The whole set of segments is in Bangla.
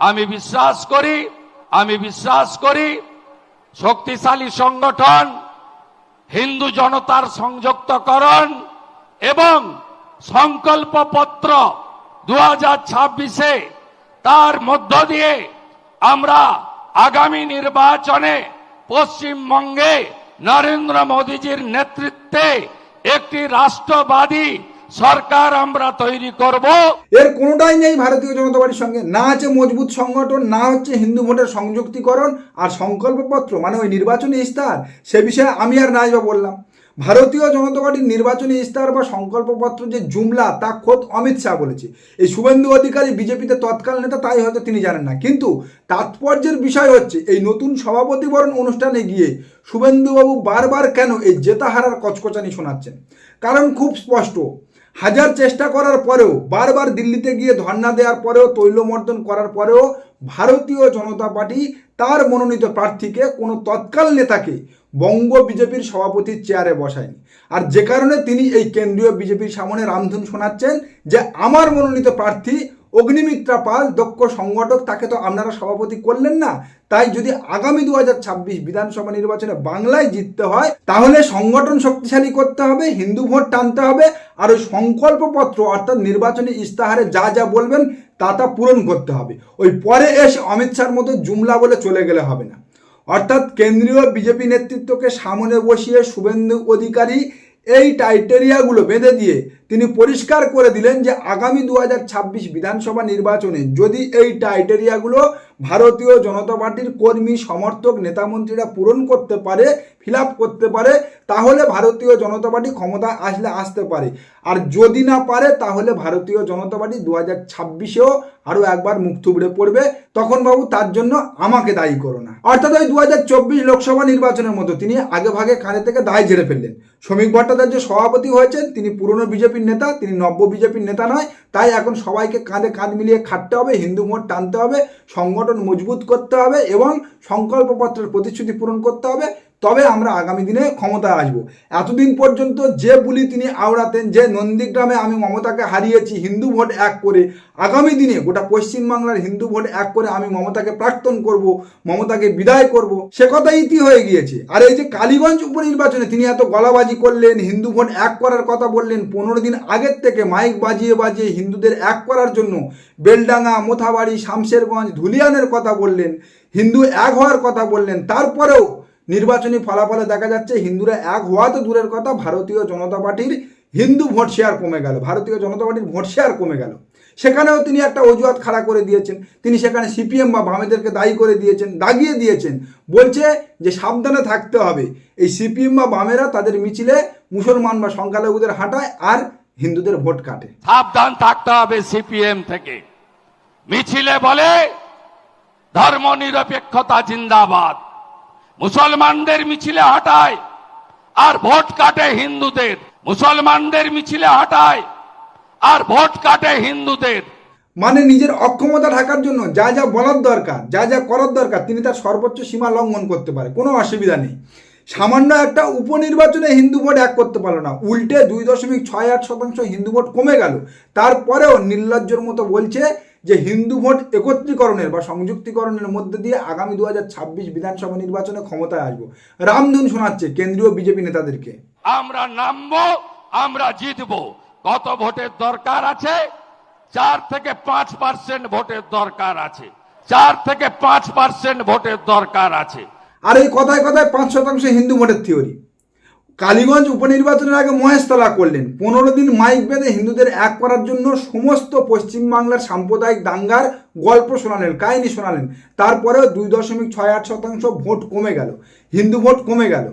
আমি বিশ্বাস করি, আমি বিশ্বাস করি, শক্তিশালী সংগঠন, হিন্দু জনতার সংযুক্তকরণ এবং সংকল্পপত্র দু হাজার ছাব্বিশে তার মধ্য দিয়ে আমরা আগামী নির্বাচনে পশ্চিমবঙ্গে নরেন্দ্র মোদীজির নেতৃত্বে একটি রাষ্ট্রবাদী সরকার আমরা তৈরি করব। এর কোনোটাই নেই ভারতীয় জনতা পার্টির সঙ্গে। না আছে মজবুত সংগঠন, না হচ্ছে হিন্দু ভোটের সংযুক্তিকরণ আর সংকল্পপত্র মানে ওই নির্বাচনী ইস্তাহার। সে বিষয়ে আমি আর নাই বা বললাম। ভারতীয় জনতা পার্টির নির্বাচনী ইস্তাহার বা সংকল্পপত্র যে জুমলা, তা খোদ অমিত শাহ বলেছে। এই শুভেন্দু অধিকারী বিজেপিতে তৎকাল নেতা, তাই হয়তো তিনি জানেন না। কিন্তু তাৎপর্যের বিষয় হচ্ছে, এই নতুন সভাপতিবরণ অনুষ্ঠানে গিয়ে শুভেন্দুবাবু বারবার কেন এই জেতা হারার কচকচানি শোনাচ্ছেন? কারণ খুব স্পষ্ট হাজার চেষ্টা করার পরেও, বারবার দিল্লিতে গিয়ে ধর্না দেওয়ার পরেও, তৈলমর্দন করার পরেও ভারতীয় জনতা পার্টি তার মনোনীত প্রার্থীকে কোনো তৎকাল নেতাকে বঙ্গ বিজেপির সভাপতির চেয়ারে বসায়নি। আর যে কারণে তিনি এই কেন্দ্রীয় বিজেপির সামনে রামধুন শোনাচ্ছেন যে, আমার মনোনীত প্রার্থী অগ্নিমিত্রা পাল, দক্ষ সংগঠক, তাকে তো আপনারা সভাপতি করলেন না। তাই যদি আগামী দু হাজার ছাব্বিশ বিধানসভা নির্বাচনে বাংলায় জিততে হয়, তাহলে সংগঠন শক্তিশালী করতে হবে, হিন্দু ভোট টানতে হবে, আর ওই সংকল্পপত্র অর্থাৎ নির্বাচনী ইস্তাহারে যা যা বলবেন, তা তা পূরণ করতে হবে। ওই পরে এসে অমিত শাহর মতো জুমলা বলে চলে গেলে হবে না। অর্থাৎ কেন্দ্রীয় বিজেপি নেতৃত্বকে সামনে বসিয়ে শুভেন্দু অধিকারী এই টাইটেরিয়াগুলো বেঁধে দিয়ে তিনি পরিষ্কার করে দিলেন যে আগামী দু হাজার ছাব্বিশ বিধানসভা নির্বাচনে যদি এই টাইটেরিয়াগুলো ভারতীয় জনতা পার্টির কর্মী, সমর্থক নেতামন্ত্রীরা পূরণ করতে পারে ফিল করতে পারে, তাহলে ভারতীয় জনতা পার্টি ক্ষমতা আসলে আসতে পারে। আর যদি না পারে, তাহলে ভারতীয় জনতা পার্টি দু হাজার ছাব্বিশেও আরও একবার মুখ থুবড়ে পড়বে। তখন বাবু তার জন্য আমাকে দায়ী করো না। অর্থাৎ ওই দু হাজার চব্বিশ লোকসভা নির্বাচনের মতো তিনি আগে ভাগে কানে থেকে দায় ঝেড়ে ফেললেন। শ্রমিক ভট্টাচার্য সভাপতি হয়েছেন, তিনি পুরনো বিজেপির নেতা, তিনি নব্য বিজেপির নেতা নয়। তাই এখন সবাইকে কাঁধে কাঁধ মিলিয়ে খাটতে হবে, হিন্দু ভোট টানতে হবে, সংগঠন মজবুত করতে হবে এবং সংকল্পপত্রের প্রতিশ্রুতি পূরণ করতে হবে। তবে আমরা আগামী দিনে ক্ষমতায় আসব। এতদিন পর্যন্ত যে বুলি তিনি আওড়াতেন, যে নন্দীগ্রামে আমি মমতাকে হারিয়েছি হিন্দু ভোট এক করে, আগামী দিনে গোটা পশ্চিমবাংলার হিন্দু ভোট এক করে আমি মমতাকে প্রাক্তন করব, মমতাকে বিদায় করব, সে কথা ইতি হয়ে গিয়েছে। আর এই যে কালীগঞ্জ উপনির্বাচনে তিনি এত গলাবাজি করলেন, হিন্দু ভোট এক করার কথা বললেন, পনেরো দিন আগের থেকে মাইক বাজিয়ে বাজিয়ে হিন্দুদের এক করার জন্য বেলডাঙ্গা, মোথাবাড়ি, শামশেরগঞ্জ, ধুলিয়ানের কথা বললেন, হিন্দু এক হওয়ার কথা বললেন, তারপরেও নির্বাচনী ফলাফলে দেখা যাচ্ছে হিন্দুরা এক হওয়া তো দূরের কথা, ভারতীয় জনতা পার্টির হিন্দু ভোট শেয়ার কমে গেল, ভারতীয় জনতা পার্টির ভোট শেয়ার কমে গেল। সেখানেও তিনি একটা অজুহাত খাড়া করে দিয়েছেন, তিনি সেখানে সিপিএম বা বামেদেরকে দায়ী করে দিয়েছেন, দাগিয়ে দিয়েছেন, বলছে যে সাবধানে থাকতে হবে। এই সিপিএম বা বামেরা তাদের মিছিলে মুসলমান বা সংখ্যালঘুদের হাঁটায় আর হিন্দুদের ভোট কাটে। সাবধান থাকতে হবে সিপিএম থেকে। মিছিলে বলে ধর্ম নিরপেক্ষতা জিন্দাবাদ। মুসলমানদের মিছিলে হাঁটায়, আর ভোট কাটে হিন্দুদের। মুসলমানদের মিছিলে হাঁটায়, আর ভোট কাটে হিন্দুদের। মানে নিজের অক্ষমতা ঢাকার জন্য যা যা বলার দরকার, যা যা করার দরকার, তিনি তার সর্বোচ্চ সীমা লঙ্ঘন করতে পারে। কোনো অসুবিধা নেই। সামান্য একটা উপনির্বাচনে হিন্দু ভোট এক করতে পারল না। উল্টে দুই দশমিক ছয় আট শতাংশ হিন্দু ভোট কমে গেল। তারপরেও নির্লজ্জর মতো বলছে যে হিন্দু ভোট একত্রীকরণের বা সংযুক্তিকরণের মধ্যে দিয়ে আগামী দুহাজার ছাব্বিশ বিধানসভা নির্বাচনে ক্ষমতায় আসব। রামধুন শোনাচ্ছে কেন্দ্রীয় বিজেপি নেতাদেরকে। আমরা নামবো আমরা জিতবো। কত ভোটের দরকার আছে? চার থেকে পাঁচ পার্সেন্ট ভোটের দরকার আছে। চার থেকে পাঁচ পার্সেন্ট ভোটের দরকার আছে। আর এই কথায় কথায় পাঁচ শতাংশ হিন্দু ভোটের থিওরি। কালীগঞ্জ উপনির্বাচনের আগে মহেশতলা করলেন। পনেরো দিন মাইক বেঁধে হিন্দুদের এক করার জন্য সমস্ত পশ্চিমবাংলার সাম্প্রদায়িক দাঙ্গার গল্প শোনালেন, কাহিনী শোনালেন। তারপরেও দুই দশমিক ছয় আট শতাংশ ভোট কমে গেল। হিন্দু ভোট কমে গেল।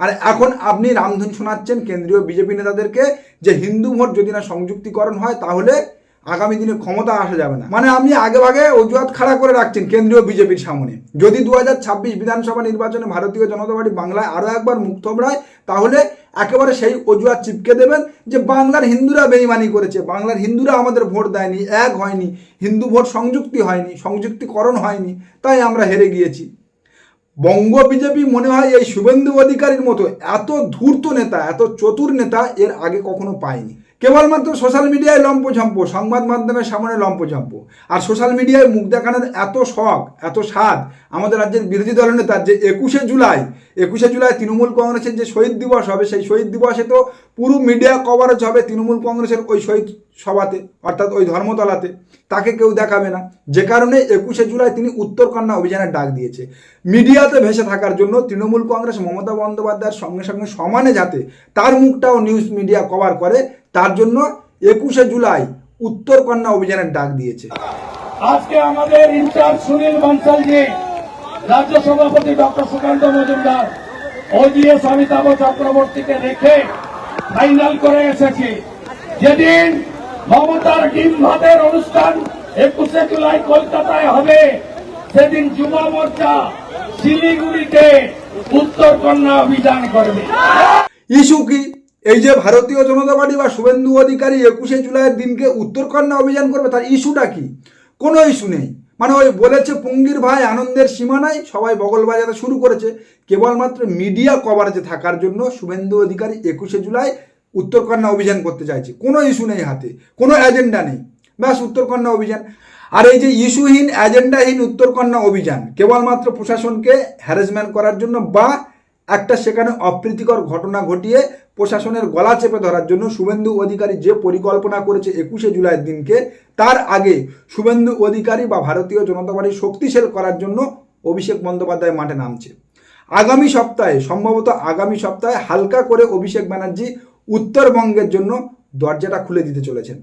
আর এখন আপনি রামধুন শোনাচ্ছেন কেন্দ্রীয় বিজেপি নেতাদেরকে যে হিন্দু ভোট যদি না সংযুক্তিকরণ হয় তাহলে আগামী দিনে ক্ষমতা আসা যাবে না। মানে আপনি আগে ভাগে অজুহাত খাড়া করে রাখছেন কেন্দ্রীয় বিজেপির সামনে। যদি দু হাজার ছাব্বিশ বিধানসভা নির্বাচনে ভারতীয় জনতা পার্টি বাংলায় আরও একবার মুখ থবড়ায় তাহলে একেবারে সেই অজুহাত চিপকে দেবেন যে বাংলার হিন্দুরা বেইমানি করেছে। বাংলার হিন্দুরা আমাদের ভোট দেয়নি, এক হয়নি। হিন্দু ভোট সংযুক্তি হয়নি, সংযুক্তিকরণ হয়নি, তাই আমরা হেরে গিয়েছি। বঙ্গ বিজেপি মনে হয় এই শুভেন্দু অধিকারীর মতো এত ধূর্ত নেতা, এত চতুর নেতা এর আগে কখনো পায়নি। কেবলমাত্র সোশ্যাল মিডিয়ায় লম্পঝম্প, সংবাদ মাধ্যমের সামনে লম্পঝম্প। আর সোশ্যাল মিডিয়ায় মুখ দেখানোর এত শখ, এত স্বাদ, আমাদের রাজ্যের বিরোধী দলনেতার যে একুশে জুলাই একুশে জুলাই তৃণমূল কংগ্রেসের যে শহীদ দিবস হবে, সেই শহীদ দিবসে তো পুরো মিডিয়া কভারেজ হবে তৃণমূল কংগ্রেসের ওই শহীদ সভাতে, অর্থাৎ ওই ধর্মতলাতে। তাকে কেউ দেখাবে না। যে কারণে একুশে জুলাই তিনি উত্তরকন্যা অভিযানের ডাক দিয়েছে। মিডিয়াতে ভেসে থাকার জন্য তৃণমূল কংগ্রেস মমতা বন্দ্যোপাধ্যায়ের সঙ্গে সঙ্গে সমানে যাতে তার মুখটাও নিউজ মিডিয়া কভার করে তার জন্য একুশে জুলাই উত্তর কন্যা অভিযানের ডাক দিয়েছে। আজকে আমাদের ইনচার্জ সুনীল বানসালজি রাজ্য সভাপতি ডক্টর সুকান্ত মজুমদার ওজিএস অমিতাভ চক্রবর্তীকে রেখে ফাইনাল করে এসেছি। যেদিন মমতার ডিম ভাতের অনুষ্ঠান একুশে জুলাই কলকাতায় হবে সেদিন যুব মোর্চা শিলিগুড়িতে উত্তর কন্যা অভিযান করবে। ইস্যু কি? এই যে ভারতীয় জনতা পার্টি বা শুভেন্দু অধিকারী একুশে জুলাইয়ের দিনকে উত্তরকন্যা অভিযান করবে, তার ইস্যুটা কি? কোনো ইস্যু নেই। মানে ওই বলেছে পুঙ্গির ভাই আনন্দের সীমা নাই, সবাই বগল বাজাতে শুরু করেছে। কেবলমাত্র মিডিয়া কভারেজে থাকার জন্য শুভেন্দু অধিকারী একুশে জুলাই উত্তরকন্যা অভিযান করতে চাইছে। কোনো ইস্যু নেই হাতে, কোনো এজেন্ডা নেই। ব্যাস, উত্তরকন্যা অভিযান। আর এই যে ইস্যুহীন, এজেন্ডাহীন উত্তরকন্যা অভিযান, কেবলমাত্র প্রশাসনকে হ্যারাসমেন্ট করার জন্য বা একটা সেখানে অপ্রীতিকর ঘটনা ঘটিয়ে প্রশাসনের গলা চেপে ধরার জন্য শুভেন্দু অধিকারী যে পরিকল্পনা করেছে একুশে জুলাইয়ের দিনকে, তার আগে শুভেন্দু অধিকারী বা ভারতীয় জনতা পার্টি শক্তিশাল করার জন্য অভিষেক বন্দ্যোপাধ্যায় মাঠে নামছে। আগামী সপ্তাহে, সম্ভবত আগামী সপ্তাহে হালকা করে অভিষেক ব্যানার্জি উত্তরবঙ্গের জন্য দরজাটা খুলে দিতে চলেছেন।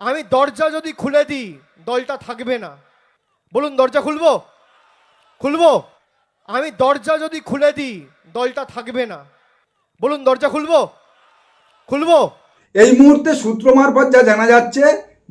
আমি দরজা যদি খুলে দিই, দলটা থাকবে না। বলুন, দরজা খুলবো? খুলবো? আমি দরজা যদি খুলে দিই, দলটা থাকবে না। বলুন, দরজা খুলবো? খুলবো? এই মুহূর্তে সূত্র মারফত যা জানা যাচ্ছে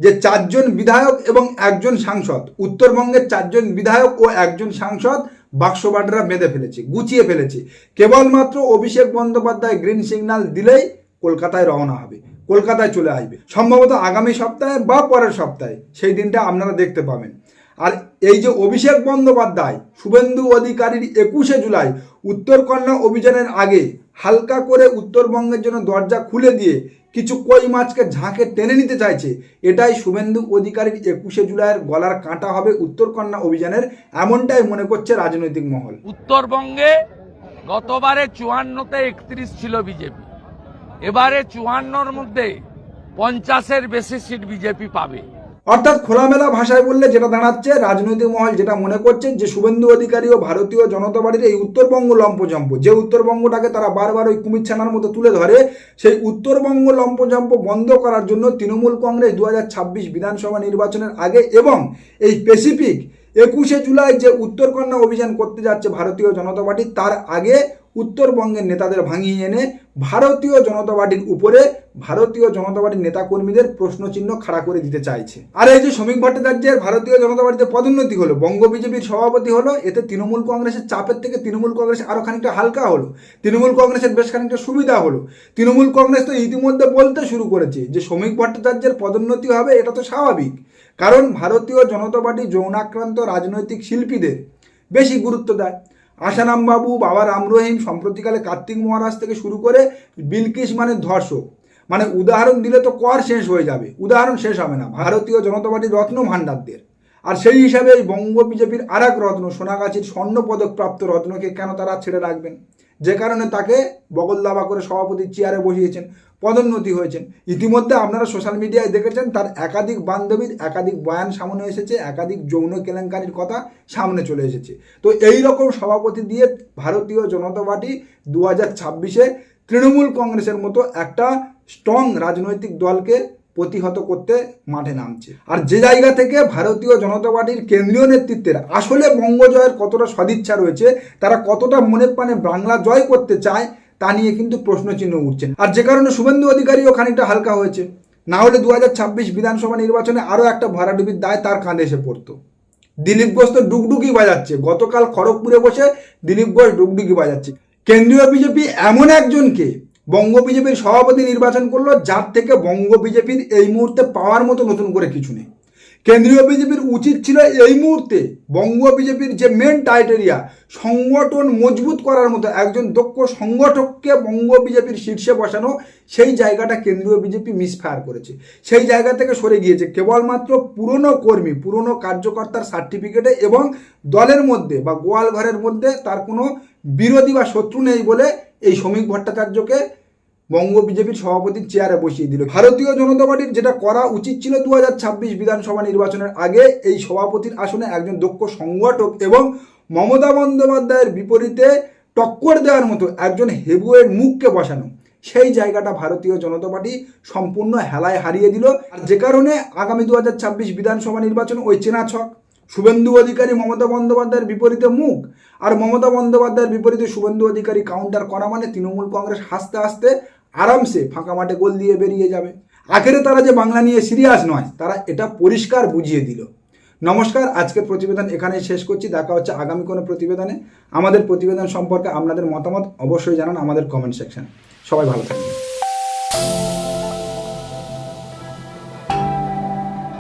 যে চারজন বিধায়ক এবং একজন সাংসদ, উত্তরবঙ্গের চারজন বিধায়ক ও একজন সাংসদ বাক্সবাডরা বেঁধে ফেলেছে, গুছিয়ে ফেলেছে। কেবলমাত্র অভিষেক বন্দ্যোপাধ্যায় গ্রিন সিগন্যাল দিলেই কলকাতায় রওনা হবে, কলকাতায় চলে আসবে। সম্ভবত আগামী সপ্তাহে বা পরের সপ্তাহে, সেই দিনটা আপনারা দেখতে পাবেন। আর এই যে অভিষেক বন্দ্যোপাধ্যায়, শুভেন্দু অধিকারীর একুশে জুলাই উত্তরকন্যা অভিযানের আগে হালকা করে উত্তরবঙ্গের জন্য দরজা খুলে দিয়ে কিছু কই মাছকে ঝাঁকে টেনে নিতে চাইছে। এটাই শুভেন্দু অধিকারীর একুশে জুলাইয়ের গলার কাঁটা হবে উত্তরকন্যা অভিযানের, এমনটাই মনে করছে রাজনৈতিক মহল। উত্তরবঙ্গে গতবারে চুয়ান্নতে একত্রিশ ছিল বিজেপি। এবারে চুয়ান্নর মধ্যে পঞ্চাশের বেশি সিট বিজেপি পাবে। অর্থাৎ খোলামেলা ভাষায় বললে যেটা দাঁড়াচ্ছে, রাজনৈতিক মহল যেটা মনে করছে যে শুভেন্দু অধিকারী ও ভারতীয় জনতা পার্টির এই উত্তরবঙ্গ লম্পজম্প, যে উত্তরবঙ্গটাকে তারা বারবার ওই কুমির ছানার মতো তুলে ধরে, সেই উত্তরবঙ্গ লম্পজম্প বন্ধ করার জন্য তৃণমূল কংগ্রেস দু হাজার ছাব্বিশ বিধানসভা নির্বাচনের আগে এবং এই স্পেসিফিক একুশে জুলাই যে উত্তরকন্যা অভিযান করতে যাচ্ছে ভারতীয় জনতা পার্টি, তার আগে উত্তরবঙ্গের নেতাদের ভাঙিয়ে এনে ভারতীয় জনতা পার্টির উপরে ভারতীয় জনতা পার্টির নেতাকর্মীদের প্রশ্নচিহ্ন খাড়া করে দিতে চাইছে। আর এই যে শ্রমিক ভট্টাচার্যের ভারতীয় জনতা পার্টিতে পদোন্নতি হলো, বঙ্গ বিজেপির সভাপতি হলো, এতে তৃণমূল কংগ্রেসের চাপের থেকে তৃণমূল কংগ্রেস আরও খানিকটা হালকা হলো, তৃণমূল কংগ্রেসের বেশ খানিকটা সুবিধা হলো। তৃণমূল কংগ্রেস তো ইতিমধ্যে বলতে শুরু করেছে যে শ্রমিক ভট্টাচার্যের পদোন্নতি হবে, এটা তো স্বাভাবিক। কারণ ভারতীয় জনতা পার্টি যৌনাক্রান্ত রাজনৈতিক শিল্পীদের বেশি গুরুত্ব দেয়। আশারাম বাবু, বাবা রামরহিম সম্প্রতিকালে কার্তিক মহারাজ থেকে শুরু করে বিলকিস মানে ধর্ষক। মানে উদাহরণ দিলে তো কর শেষ হয়ে যাবে। উদাহরণ শেষ হবে না। ভারতীয় জনতা পার্টির রত্ন ভাণ্ডারদের। আর সেই হিসাবে এই বঙ্গ বিজেপির আর এক রত্ন, সোনাগাছির স্বর্ণ পদক প্রাপ্ত রত্নকে কেন তারা ছেড়ে রাখবেন? যে কারণে তাকে বগল দাবা করে সভাপতির চেয়ারে বসিয়েছেন, পদোন্নতি হয়েছেন। ইতিমধ্যে আপনারা সোশ্যাল মিডিয়ায় দেখেছেন, তার একাধিক বান্ধবীর একাধিক বয়ান সামনে এসেছে, একাধিক যৌন কেলেঙ্কারির কথা সামনে চলে এসেছে। তো এই রকম সভাপতি দিয়ে ভারতীয় জনতা পার্টি দু হাজার ছাব্বিশে তৃণমূল কংগ্রেসের মতো একটা স্ট্রং রাজনৈতিক দলকে প্রতিহত করতে মাঠে নামছে। আর যে জায়গা থেকে ভারতীয় জনতা পার্টির কেন্দ্রীয় নেতৃত্বের আসলে বঙ্গজয়ের কতটা সদিচ্ছা রয়েছে, তারা কতটা মনে প্রাণে বাংলা জয় করতে চায়, তা নিয়ে কিন্তু প্রশ্নচিহ্ন উঠছে। আর যে কারণে শুভেন্দু অধিকারীও খানিকটা হালকা হয়েছে। না হলে দু হাজার ছাব্বিশ বিধানসভা নির্বাচনে আরও একটা ভরাডুবির দায় তার কাঁধে এসে পড়তো। দিলীপ ঘোষ তো ডুগডুগি বাজাচ্ছে। গতকাল খড়গপুরে বসে দিলীপ ঘোষ ডুগডুগি বাজাচ্ছে। কেন্দ্রীয় বিজেপি এমন একজনকে বঙ্গ বিজেপির সভাপতি নির্বাচন করল, যার থেকে বঙ্গ বিজেপির এই মুহূর্তে পাওয়ার মতো নতুন করে কিছু নেই। কেন্দ্রীয় বিজেপির উচিত ছিল এই মুহূর্তে বঙ্গ বিজেপির যে মেন টাইটেরিয়া সংগঠন মজবুত করার মতো একজন দক্ষ সংগঠককে বঙ্গ বিজেপির শীর্ষে বসানো, সেই জায়গাটা কেন্দ্রীয় বিজেপি মিসফায়ার করেছে। সেই জায়গা থেকে সরে গিয়েছে কেবলমাত্র পুরনো কর্মী, পুরনো কার্যকর্তার সার্টিফিকেটে এবং দলের মধ্যে বা গোয়াল ঘরের মধ্যে তার কোনো বিরোধী বা শত্রু নেই বলে এই শ্রমিক ভট্টাচার্যকে বঙ্গ বিজেপির সভাপতির চেয়ারে বসিয়ে দিল। ভারতীয় জনতা পার্টির যেটা করা উচিত ছিল দু হাজার ছাব্বিশ বিধানসভা নির্বাচনের আগে এই সভাপতির আসনে একজন দক্ষ সংগঠক এবং মমতা বন্দ্যোপাধ্যায়ের বিপরীতে টক্কর দেওয়ার মতো একজন হেবুয়ের মুখকে বসানো। সেই জায়গাটা ভারতীয় জনতা পার্টি সম্পূর্ণ হেলায় হারিয়ে দিল। আর যে কারণে আগামী দু হাজার ছাব্বিশ বিধানসভা নির্বাচন ওই চেনা ছক। শুভেন্দু অধিকারী মমতা বন্দ্যোপাধ্যায়ের বিপরীতে মুখ, আর মমতা বন্দ্যোপাধ্যায়ের বিপরীতে শুভেন্দু অধিকারী কাউন্টার করা মানে তৃণমূল কংগ্রেস হাসতে হাসতে আরামসে ফাঁকা মাঠে গোল দিয়ে বেরিয়ে যাবে। আখেরে তারা যে বাংলা নিয়ে সিরিয়াস নয়, তারা এটা পরিষ্কার বুঝিয়ে দিল। নমস্কার, আজকের প্রতিবেদন এখানেই শেষ করছি। দেখা হচ্ছে আগামী কোনো প্রতিবেদনে। আমাদের প্রতিবেদন সম্পর্কে আপনাদের মতামত অবশ্যই জানান আমাদের কমেন্ট সেকশন সবাই ভালো থাকবেন।